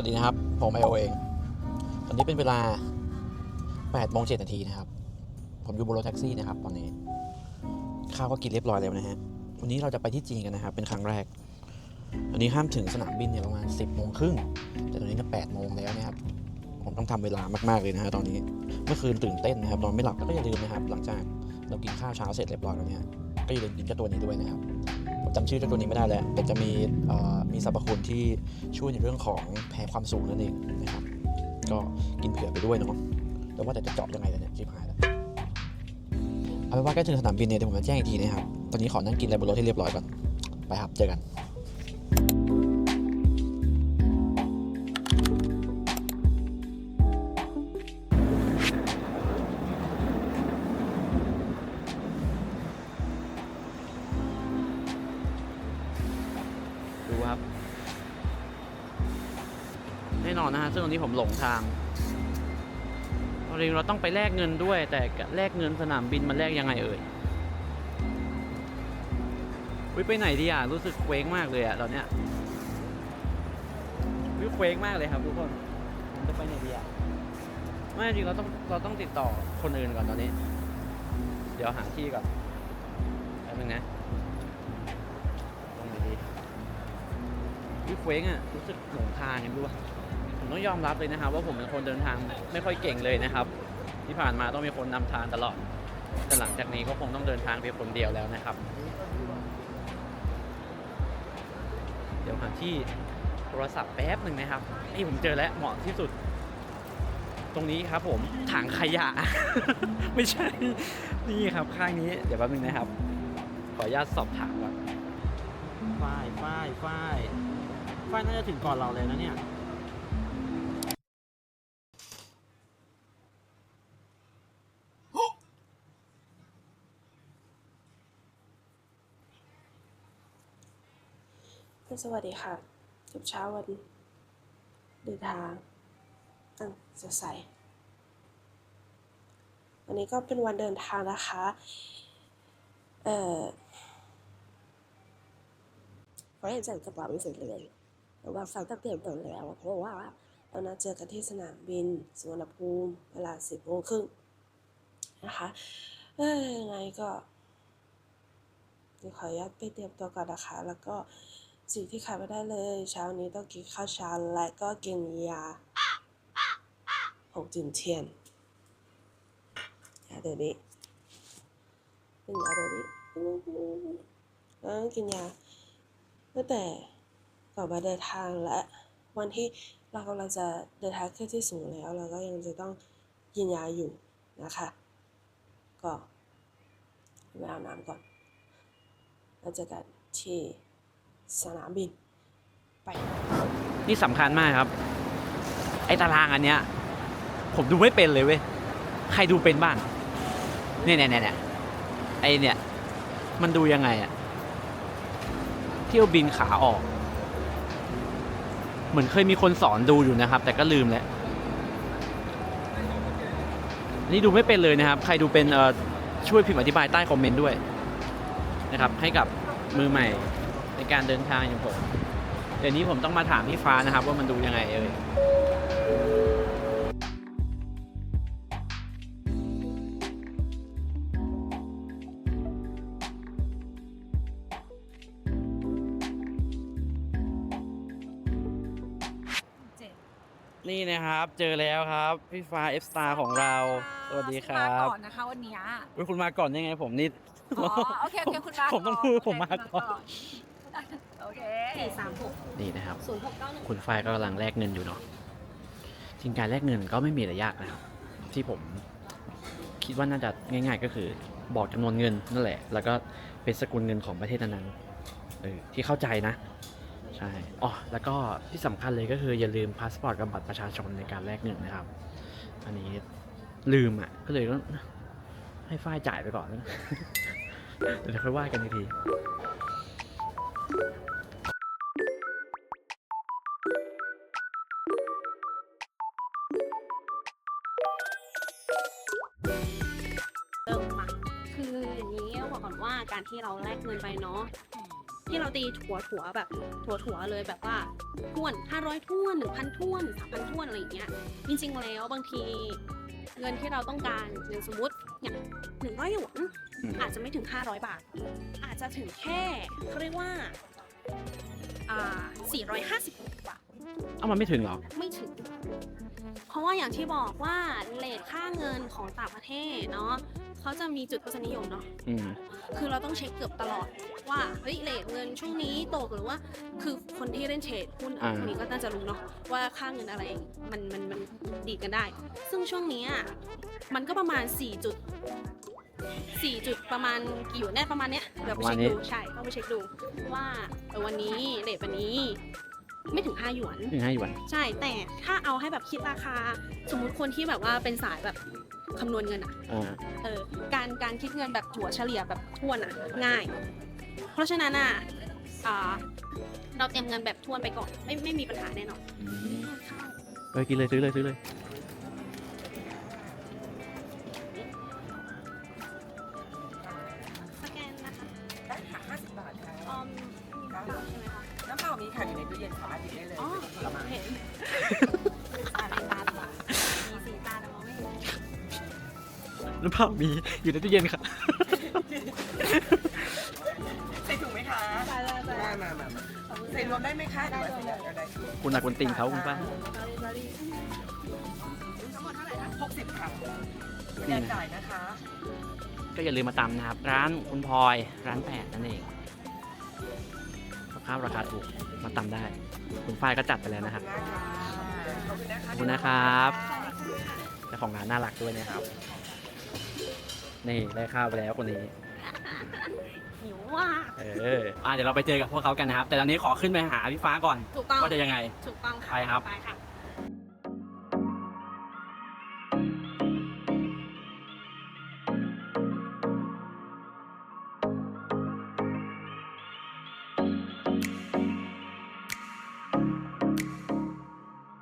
วัสดีนะครับ ผมไอโอเอง ตอนนี้เป็นเวลา8โมง7นาทีนะครับ ผมอยู่บนรถแท็กซี่นะครับ ตอนนี้ ข้าวก็กินเรียบร้อยแล้วนะฮะ วันนี้เราจะไปที่จีนกันนะครับ เป็นครั้งแรกวันนี้ห้ามถึงสนามบินเนี่ยประมาณ 10โมงครึ่ง แต่ตอนนี้ก็8โมงแล้วนะครับ ผมต้องทำเวลามากๆเลยนะฮะตอนนี้ เมื่อคืนตื่นเต้นนะครับ นอนไม่หลับก็อย่าลืมนะครับ หลังจากเรากินข้าวเช้าเสร็จเรียบร้อยแล้วเนี่ย ก็อย่าลืมกินเจ้าตัวนี้ด้วยนะครับ ผมจำชื่อเจ้าตัวนี้ไม่ได้แล้วแต่จะมีมีสรรพคุณที่ช่วยในเรื่องของแพ้ความสูงนั่นเองนะครับ ก็กินเผื่อไปด้วยเนาะแต่ว่าแต่จะเจาะยังไงล่ะเนี่ยชิบหายแล้วเอาเป็นว่าใกล้ถึงสนามบินเนี่ยเดี๋ยวผมมาแจ้งอีกทีนะครับ ตอนนี้ขอนั่งกินอะไรบนรถให้เรียบร้อยก่อน ไปครับ เจอกัน งนี้ผมหลงทางจริงเราต้องไปแลกเงินด้วย แต่แลกเงินสนามบินมันแลกยังไงเอ่ยวิไปไหนดีอะ รู้สึกเคว้งมากเลยอะตอนเนี้ยวิเคว้งมากเลยครับทุกคนจะไปไหนดีอะไม่จริงเราต้องเราต้องติดต่อคนอื่นก่อนตอนนี้ เดี๋ยวหาที่ก่อนแป๊บนึงนะตรงไหนดีวิเคว้งอะ รู้สึกหลงทางกันด้วย ต้องยอมรับเลยนะครับว่าผมเป็นคนเดินทางไม่ค่อยเก่งเลยนะครับ ที่ผ่านมาต้องมีคนนำทางตลอดแต่หลังจากนี้ก็คงต้องเดินทางเพียงคนเดียวแล้วนะครับ เดี๋ยวหาที่โทรศัพท์แป๊บหนึ่งนะครับนี่ผมเจอแล้วเหมาะที่สุด ตรงนี้ครับผมถังขยะ ไม่ใช่ นี่ครับข้างนี้ เดี๋ยวแป๊บนึงนะครับ ขออนุญาตสอบถามก่อนฝ้ายฝ้ายฝ้ายฝ้ายน่าจะถึงก่อนเราเลยนะเนี่ย สวัสดีค่ะกับเช้าวันเดินทางอะจะใสวันนี้ก็เป็นวันเดินทางนะคะ เอ่อเขาเห็นจักระเป๋าไม่เสร็จเลยระว่างสั่งตั้งเตรียมตั้งแล้วเพราะว่าเรานัดเจอกันที่สนามบินสุวรรณภูมิเวลาสิบโมงครึ่งนะคะ เอ้ยังไงก็ขออนุญาตไปเตรียมตัวก่อนนะคะ แล้วก็ สิ่งที่ขาดไม่ได้เลย เช้านี้ต้องกินข้าวเช้าและก็กินยาหกจุนเทียนยาเดี๋ยวนี้เป็นยาเดี๋ยวนี้แล้วต้องกินยาตั้งแต่ก่อนมาเดินทางและวันที่เรากำลังจะเดินทางขึ้นที่สูงแล้ว เราก็ยังจะต้องกินยาอยู่นะคะ ก็ไปอาบน้ำก่อนแล้วเจอกันที่ สนามบิน ไป นี่สำคัญมากครับ ไอ้ตารางอันเนี้ย ผมดูไม่เป็นเลยเว้ย ใครดูเป็นบ้าง เนี่ยเนี่ยเนี่ยไอเนี่ย มันดูยังไงอะเที่ยวบินขาออก เหมือนเคยมีคนสอนดูอยู่นะครับ แต่ก็ลืมแล้วนี่ดูไม่เป็นเลยนะครับ ใครดูเป็นเออช่วยพิมพ์อธิบายใต้คอมเมนต์ด้วยนะครับ ให้กับมือใหม่ การเดินทางอย่างผม เดี๋ยวนี้ผมต้องมาถามพี่ฟ้านะครับ ว่ามันดูยังไงเอ่ยเจ็ดนี่นะครับ เจอแล้วครับพี่ฟ้าเอฟสตาร์ของเรา สวัสดีครัมาบก่อนนะคะวันเนี้ยเฮ้ยคุณมาก่อนยังไงผมนี่ อ๋อโอเคโอเคคุณมาผมต้องพูดผมมาก่อนโอเค สี่สามหกนี่นะครับ ศูนย์หกเก้าหนึ่งคุณฝ้ายก็กำลังแลกเงินอยู่เนาะจริงการแลกเงินก็ไม่มีอะไรยากนะครับ ที่ผมคิดว่าน่าจะง่าย ๆ ก็คือบอกจำนวนเงินนั่นแหละ แล้วก็เป็นสกุลเงินของประเทศนั้นๆเออที่เข้าใจนะใช่อ๋อแล้วก็ที่สำคัญเลยก็คืออย่าลืมพาสปอร์ตกับบัตรประชาชนในการแลกเงินนะครับ อันนี้ลืมอะก็เลยต้องให้ฝ้ายจ่ายไปก่อน เดี๋ยวค่อยว่ากันอีกที เติมมาคืออย่างนี้ต้องบอกก่อนว่าการที่เราแลกเงินไปเนาะที่เราตีถั่วถั่วๆแบบถั่วถั่วๆเลยแบบว่าท้วนห้าร้อยท้วนหนึ่งพันท้วนสามพันท้วนอะไรอย่างเงี้ยจริงๆแล้วบางทีเงินที่เราต้องการอย่างสมมติเนี่ยหนึ่งร้อยหยวนอืมอาจจะไม่ถึง500บาท อาจจะถึงแค่เขาเรียกว่าอ่า450บาทเอ้ามันไม่ถึงเหรอไม่ถึง เพราะว่าอย่างที่บอกว่าเลทค่าเงินของต่างประเทศเนาะ เขาจะมีจุดทศนิยมเนาะ อืม คือเราต้องเช็คเกือบตลอดว่าเฮ้ยเลทเงินช่วงนี้ตกหรือว่า คือคนที่เล่นเทรดหุ้นอะไรอ่าพวกนี้ก็น่าจะรู้เนาะว่าค่าเงินอะไรมันมันมันดีดกันได้ ซึ่งช่วงนี้อะมันก็ประมาณ4จุด4จุดประมาณกี่อยู่แน่ประมาณเนี้ยเดี๋ยวไปเช็คดูใช่ต้องไปเช็คดูว่าเออวันนี้เลทวันนี้ ไม่ถึง5หยวน หนึ่งให้หยวน ใช่แต่ถ้าเอาให้แบบคิดราคา สมมุติคนที่แบบว่าเป็นสายแบบ คำนวณเงินอะอ่าเออการการคิดเงินแบบถัวเฉลี่ยแบบทวนอะง่าย เพราะฉะนั้นอะอ่าเราเตรียมเงินแบบทวนไปก่อนไม่ไม่มีปัญหาแน่นอนเออกินเลยซื้อเลยซื้อเลย น้ำเปล่ามีอยู่ในตู้เย็นค่ะใส่ถุงไหมคะตาตาตามามามามาใส่รวมได้ไหมคะได้ได้ได้คุณหนักคุณติงเขาคุณป้าทั้งหมดเท่าไหร่คะ60ค่ะนี่แจนะกจ่ายนะคะ ก็อย่าลืมมาตำนะครับ ร้านคุณพลอยร้านแปดนั่นเองกับข้าวราคาถูกมาตำได้ คุณฝ้ายก็จัดไปแล้วนะครับขอบคุณนะคะขอบคุณนะครับเจ้าของร้านน่ารักด้วยนะครับ นี่ได้ข้าวไปแล้วคนนี้ หิวว่ะเอออะเดี๋ยวเราไปเจอกับพวกเขากันนะครับ แต่ตอนนี้ขอขึ้นไปหาพี่ฟ้าก่อนถูกต้องว่าจะยังไง ถูกต้องค่ะไปครับ ไปค่ะ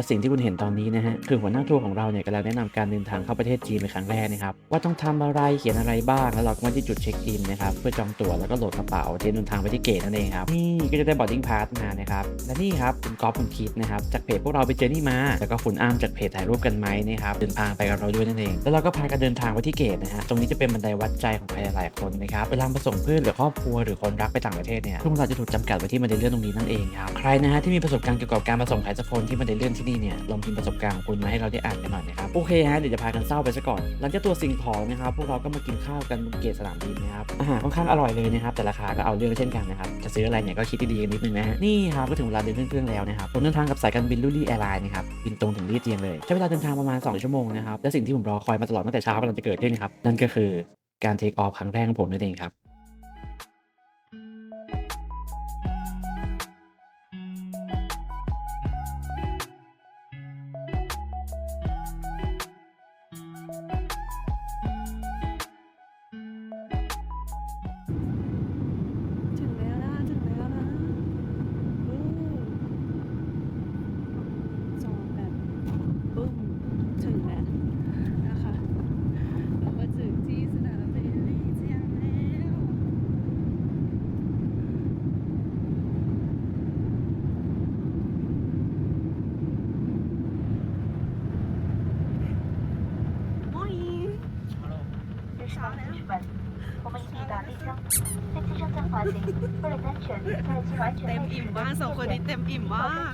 และสิ่งที่คุณเห็นตอนนี้นะฮะคือหัวหน้าทัวร์ของเราเนี่ยกำลังแนะนำการเดินทางเข้าประเทศจีนเป็นครั้งแรกนะครับว่าต้องทำอะไรเขียนอะไรบ้างแล้วเราก็มาที่จุดเช็คอินนะครับเพื่อจองตั๋วแล้วก็โหลดกระเป๋าเตรียมเดินทางไปที่เกตนั่นเองครับนี่ก็จะได้บอร์ดดิ้งพาสมานะครับและนี่ครับคุณก๊อฟคุณคิดนะครับจากเพจพวกเราไปเจอนี่มา แล้วก็คุณอ้ามจากเพจถ่ายรูปกันไหมนะครับเดินทางไปกับเราด้วยนั่นเอง แล้วเราก็พากันเดินทางไปที่เกตนะฮะตรงนี้จะเป็นบันไดวัดใจของใครหลายคนนะครับเวลามาส่งเพื่อนหรือครอบครัวหรือคนรักไปต่างประเทศเนี่ยพวกเราจะถูกจำกัดไว้ที่บันไดเลื่อนตรงนี้นั่นเองครับใครนะฮะที่มีประสบการณ์เกี่ยวกับการมาส่งใครสักคนที่บันไดเลื่อนที่นี่เนี่ยลองพิมพ์ประสบการณ์ของคุณมาให้เราได้อ่านกันหน่อยนะครับโอเคฮะเดี๋ยวจะพากันเศร้าไปซะก่อนหลังจากตัวสิ่งของนะครับพวกเราก็มากินข้าวกันบนเกตสนามบินนะครับอาหารค่อนข้างอร่อยเลยนะครับแต่ราคาก็เอาเรื่องเช่นกันนะครับจะซื้ออะไรเนี่ยก็คิดดีๆกันนิดนึงนะฮะนี่ครับก็ถึงเวลาเดินขึ้นเครื่องแล้วนะครับผมเดินทางกับสายการบินลูลี่แอร์ไลน์นะครับบินตรงถึงลี่เจียงเลยใช้เวลาเดินทางประมาณ 2 ชั่วโมงนะครับและสิ่งที่ผมรอคอยมาตลอดตั้งแต่เช้ากำลังจะเกิดขึ้นครับนั่นก็คือการเทคออฟครั้งแรกของผมนั่นเองครับ เต็มอิ่มมากสองคนนี้เต็มอิ่มมาก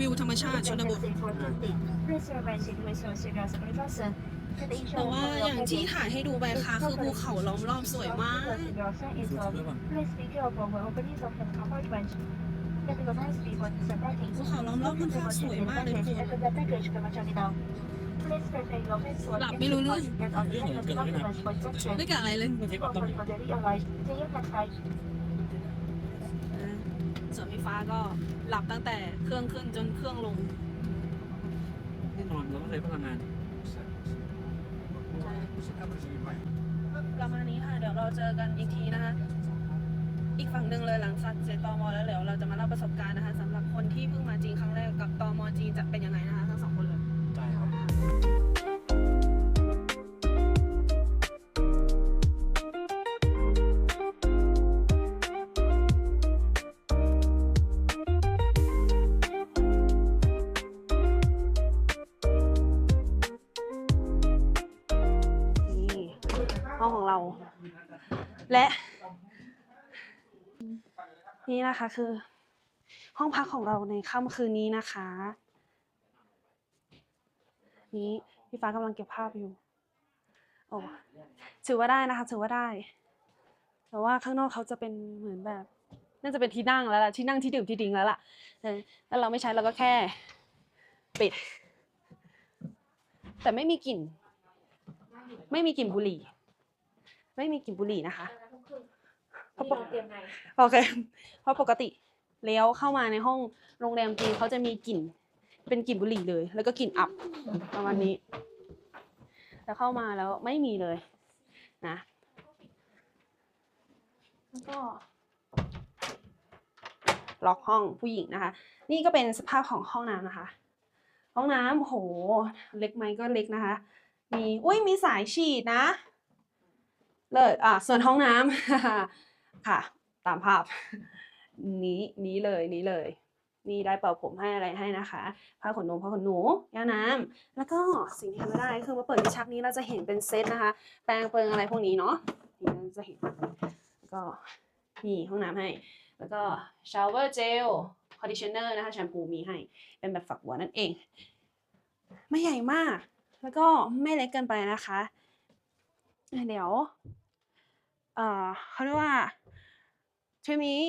วิวธรรมชาติชนบทแต่ว่าอย่างที่ถ่ายให้ดูไปค่ะ คือภูเขาล้อมรอบสวยมากภูเขาล้อมรอบมันค่ะสวยมากเลยคุณ หลับไม่รู้เรื่องไม่กับอะไรเลยส่วนพี่ฟ้าก็หลับตั้งแต่เครื่องขึ้นจนเครื่องลงแน่นอนเราต้องใช้พลังงานประมาณนี้ค่ะ เดี๋ยวเราเจอกันอีกทีนะคะ อีกฝั่งหนึ่งเลยหลังจากเสร็จตมแล้วเดี๋ยวเราจะมาเล่าประสบการณ์นะคะสำหรับคนที่เพิ่งมาจีนครั้งแรกกับตมจีนจะเป็นยังไงนะคะ และ นี่นะคะคือ ห้องพักของเราในค่ำคืนนี้นะคะ นี้พี่ฟ้ากำลังเก็บภาพอยู่ โอ้ถือว่าได้นะคะ ถือว่าได้ แต่ว่าข้างนอกเขาจะเป็นเหมือนแบบน่าจะเป็นที่นั่งแล้วล่ะที่นั่งที่ดื่มที่ดิ้งแล้วล่ะแล้วเราไม่ใช้เราก็แค่ปิด แต่ไม่มีกลิ่น ไม่มีกลิ่นบุหรี่ ไม่มีกลิ่นบุหรี่นะคะเพราะปกโอเคเพราะปกติเลี้ยวเข้ามาในห้องโรงแรมจีนเขาจะมีกลิ่น เป็นกลิ่นบุหรี่เลย แล้วก็กลิ่นอับประมาณนี้ แล้วเข้ามาแล้วไม่มีเลย นะแล้วก็ล็อกห้องผู้หญิงนะคะ นี่ก็เป็นสภาพของห้องน้ำนะคะ ห้องน้ำโห เล็กไหมก็เล็กนะคะ มี อุ้ยมีสายฉีดนะ เลิศอะส่วนห้องน้ำค่ะ ตามภาพ นี้นี้เลยนี้เลยนี่ได้เป่าผมให้อะไรให้นะคะผ้าขนนมผ้าขนหนูแก้วน้ำแล้วก็สิ่งที่ทำไม่ได้คือมาเปิดชักนี้เราจะเห็นเป็นเซตนะคะ แปรงเปิงอะไรพวกนี้เนาะนี่เราจะเห็นแล้วก็มีห้องน้ำให้ แล้วก็ชาวเวอร์เจลคอนดิชเนอร์นะคะแชมพูมีให้เป็นแบบฝักบัวนั่นเอง ไม่ใหญ่มาก แล้วก็ไม่เล็กเกินไปนะคะ เดี๋ยว เอ่อเขาเรียกว่าช่วงนี้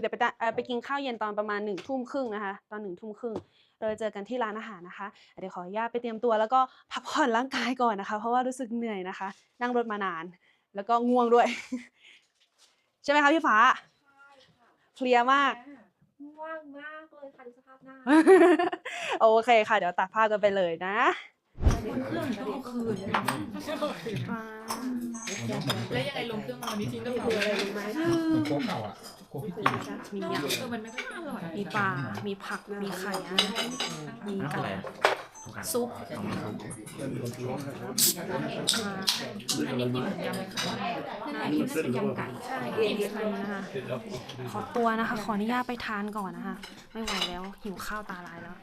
เดี๋ยวไปตะเอ่อไปกินข้าวเย็นตอนประมาณหนึ่งทุ่มครึ่งนะคะ ตอนหนึ่งทุ่มครึ่งเราจะเจอกันที่ร้านอาหารนะคะ เดี๋ยวขออนุญาตไปเตรียมตัวแล้วก็พักผ่อนร่างกายก่อนนะคะ เพราะว่ารู้สึกเหนื่อยนะคะ นั่งรถมานาน แล้วก็ง่วงด้วย ใช่ไหมคะพี่ฟ้าเพลียมาก ว่างมากเลยค่ะดูสภาพหน้า โอเคค่ะ เดี๋ยวตัดภาพกันไปเลยนะ แล้วยังไงลงเครื่องมาวันนี้ทิ้งก็คืออะไรรู้ไหมโค้กเก่าอะโคกที่กินมียเออมันไม่ค่อยอร่อยมีปลา มีผัก มีไข่อะมีอะไรซุปอันนี้กินยำเลยค่ะอันนี้เป็นยำไก่ใช่เอ็นนะคะขอตัวนะคะ ขออนุญาตไปทานก่อนนะคะ ไม่ไหวแล้วหิวข้าวตาลายแล้ว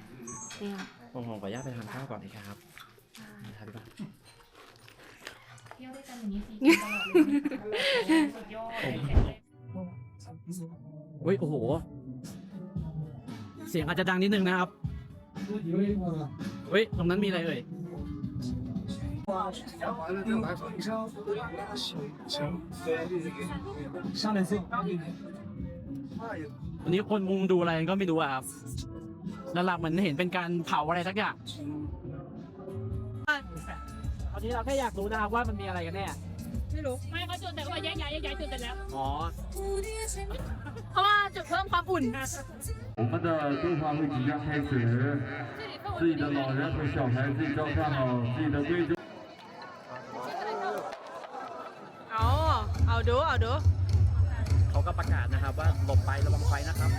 เนี่ยผมขออนุญาตไปทานข้าวก่อนนะครับ นะครับพี่บ้านเที่ยวด้วยกันอย่างนี้สี่ตลอดเลยสุดยอดเฮ้ยโอ้โห เสียงอาจจะดังนิดนึงนะครับเฮ้ยตรงนั้นมีอะไรเอ่ยวันนี้คนมุงดูอะไรก็ไม่รู้อะครับหลักๆเหมือนเห็นเป็นการเผาอะไรสักอย่างต อนนี้เราแค่อยากรู้นะครับว่ามันมีอะไรกันแน่ ไม่รู้ ไม่เขาจุดแต่ว่าแยกย้ายแยกย้ายจุดแต่แล้ว อ๋อ เพราะว่าจุดเพิ่มความอุ่น 我们的规划会即将开始，自己的老人和小孩自己照看好自己的规矩。 เอา เอาดู เอาดู เขาก็ประกาศนะครับว่าหลบไประวังไฟนะครับ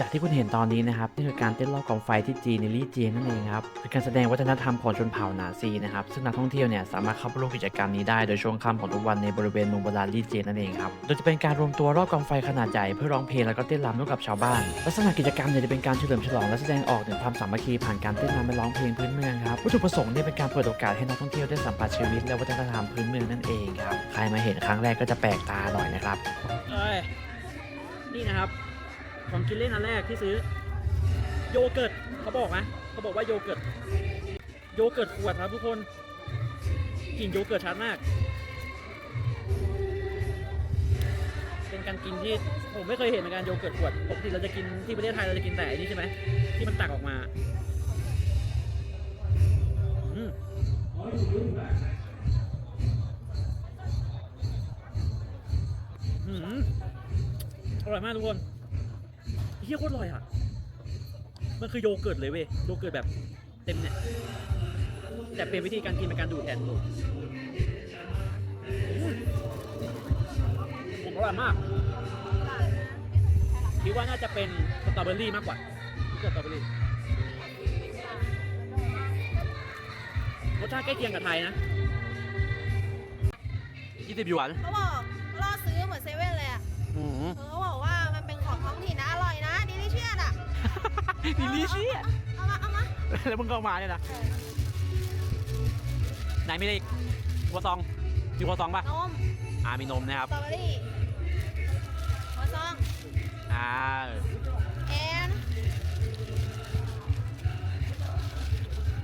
จากที่คุณเห็นตอนนี้นะครับนี่คือการเต้นรอบกองไฟที่จีนในลี่เจียงนั่นเองครับเป็นการแสดงวัฒนธรรมของชนเผ่าหนาซีนะครับซึ่งนักท่องเที่ยวเนี่ยสามารถเข้าร่วมกิจกรรมนี้ได้โดยช่วงค่ำของทุกวันในบริเวณเมืองโบราณลี่เจียงนั่นเองครับโดยจะเป็นการรวมตัวรอบกองไฟขนาดใหญ่เพื่อร้องเพลงแล้วก็เต้นรำร่วมกับชาวบ้านลักษณะกิจกรรมเนี่ยจะเป็นการเฉลิมฉลองและแสดงออกถึงความสามัคคีผ่านการเต้นรำและร้องเพลงพื้นเมืองครับวัตถุประสงค์เนี่ยเป็นการเปิดโอกาสให้นักท่องเที่ยวได้สัมผัสชีวิตและวัฒนธรรมพื้นเมืองนั่นเองครับใครมาเห็นครั้งแรกก็จะแปลกตาหน่อยนะครับเอ้ยนี่นะครับ ของกินเล่นอันแรกที่ซื้อ โยเกิร์ตเขาบอกนะเขาบอกว่าโยเกิร์ตโยเกิร์ตขวดครับทุกคนกลิ่นโยเกิร์ตชัดมาก เป็นการกินที่ผมไม่เคยเห็นเหมือนกันโยเกิร์ตขวดปกติเราจะกินที่ประเทศไทยเราจะกินแต่อันนี้ใช่ไหมที่มันตักออกมาอืมอืมอร่อยมากทุกคน เฮียโคตรอร่อยอะ มันคือโยเกิร์ตเลยเว้ย โยเกิร์ตแบบเต็มเนี่ย แต่เป็นวิธีการกินเป็นการดูดแทนอืมผมอร่อยมาก คิดว่าน่าจะเป็นสตรอเบอรี่มากกว่าเกิดสตรอเบอรี่รสชาติใกล้เคียงกับไทยนะ20หยวนเขาบอกล่อซื้อเหมือนเซเว่นเลยอะ อืม เออ ดีลิเชียเอามาเอามาแล้วมึงก็เอามาเนี่ยนะไหนมีอะไรอีกครัวซองมีครัวซองป่ะนมอ่ามีนมนะครับสตรอเบอรี่หัวซองอ่าแอน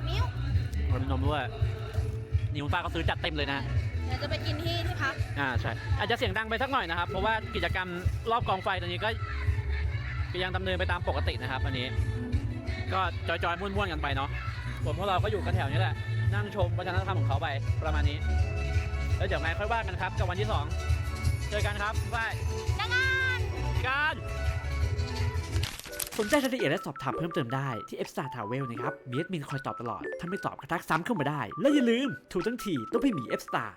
มิ้วเรามีนมด้วยนี่คุณป้าก็ซื้อจัดเต็มเลยนะ เดี๋ยวจะไปกินที่ที่พักอ่าใช่อาจจะเสียงดังไปสักหน่อยนะครับ เพราะว่ากิจกรรมรอบกองไฟตอนนี้ก็ก็ยังดำเนินไปตามปกตินะครับ อันนี้ ก็จอยๆม่วนๆกันไปเนาะส่วนพวกเราก็อยู่กันแถวนี้แหละ นั่งชมวัฒนธรรมของเขาไปประมาณนี้ แล้วเดี๋ยวไงค่อยว่ากันครับกับวันที่สองเจอกันครับบายจังงานกันสนใจรายละเอียดและสอบถามเพิ่มเติมได้ที่ F Star Travel นะครับมีแอดมินคอยตอบตลอด ถ้าไม่ตอบก็ทักซ้ำเข้ามาได้ และอย่าลืมถูกทั้งทีต้องพี่หมี F Star